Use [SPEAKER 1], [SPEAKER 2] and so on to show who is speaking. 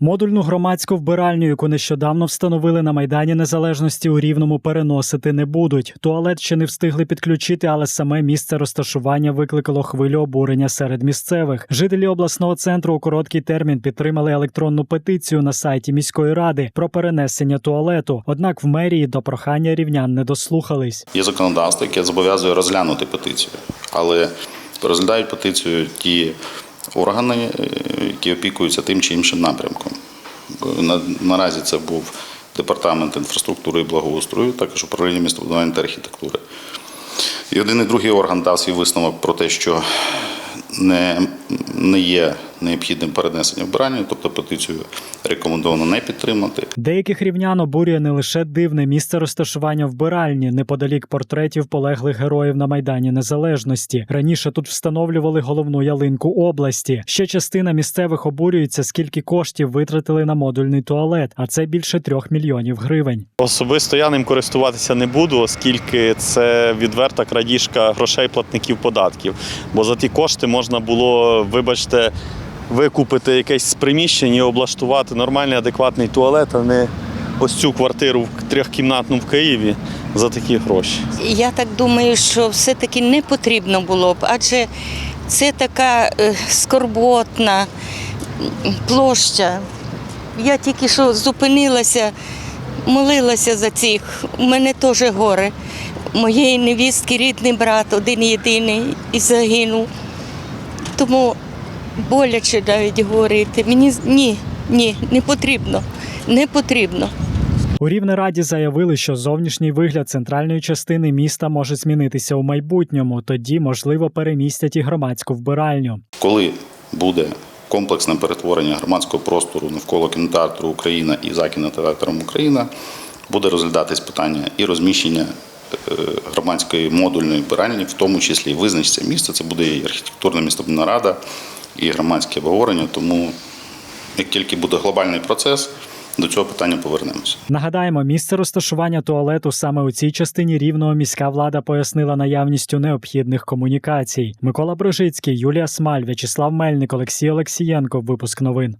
[SPEAKER 1] Модульну громадську вбиральню, яку нещодавно встановили на Майдані Незалежності у Рівному, переносити не будуть. Туалет ще не встигли підключити, але саме місце розташування викликало хвилю обурення серед місцевих. Жителі обласного центру у короткий термін підтримали електронну петицію на сайті міської ради про перенесення туалету. Однак в мерії до прохання рівнян не дослухались.
[SPEAKER 2] Є законодавство, яке зобов'язує розглянути петицію, але розглядають петицію ті органи, е, які опікуються тим чи іншим напрямком. Наразі це був департамент інфраструктури і благоустрою, також управління містобудування та архітектури. І один і другий орган дав свій висновок про те, що не, не є необхідним перенесення вбирання, тобто петицію рекомендовано не підтримати.
[SPEAKER 1] Деяких рівнян обурює не лише дивне місце розташування вбиральні неподалік портретів полеглих героїв на майдані Незалежності. Раніше тут встановлювали головну ялинку області. Ще частина місцевих обурюється, скільки коштів витратили на модульний туалет, а це більше трьох мільйонів гривень.
[SPEAKER 3] Особисто я ним користуватися не буду, оскільки це відверта крадіжка грошей платників податків. Бо за ті кошти можна було, вибачте, викупити якесь приміщення і облаштувати нормальний адекватний туалет, а не ось цю квартиру трьохкімнатну в Києві за такі гроші.
[SPEAKER 4] Я так думаю, що все-таки не потрібно було б, адже це така е, скорботна площа. Я тільки що зупинилася, молилася за цих. У мене теж горе. Моєї невістки рідний брат, один єдиний, і загинув. Тому боляче навіть говорити. Мені з- ні, ні, не потрібно. Не потрібно.
[SPEAKER 1] У Рівнераді заявили, що зовнішній вигляд центральної частини міста може змінитися у майбутньому. Тоді, можливо, перемістять і громадську вбиральню.
[SPEAKER 2] Коли буде комплексне перетворення громадського простору навколо кінотеатру Україна і за кінотеатром Україна, буде розглядатись питання і розміщення громадської модульної вбиральні, в тому числі і визначиться місце. Це буде і архітектурна містобудівна рада, і громадське обговорення. Тому як тільки буде глобальний процес, до цього питання повернемося.
[SPEAKER 1] Нагадаємо, місце розташування туалету саме у цій частині рівного міська влада пояснила наявністю необхідних комунікацій. Микола Брожицький, Юлія Смаль, В'ячеслав Мельник, Олексій Олексієнко. Випуск новин.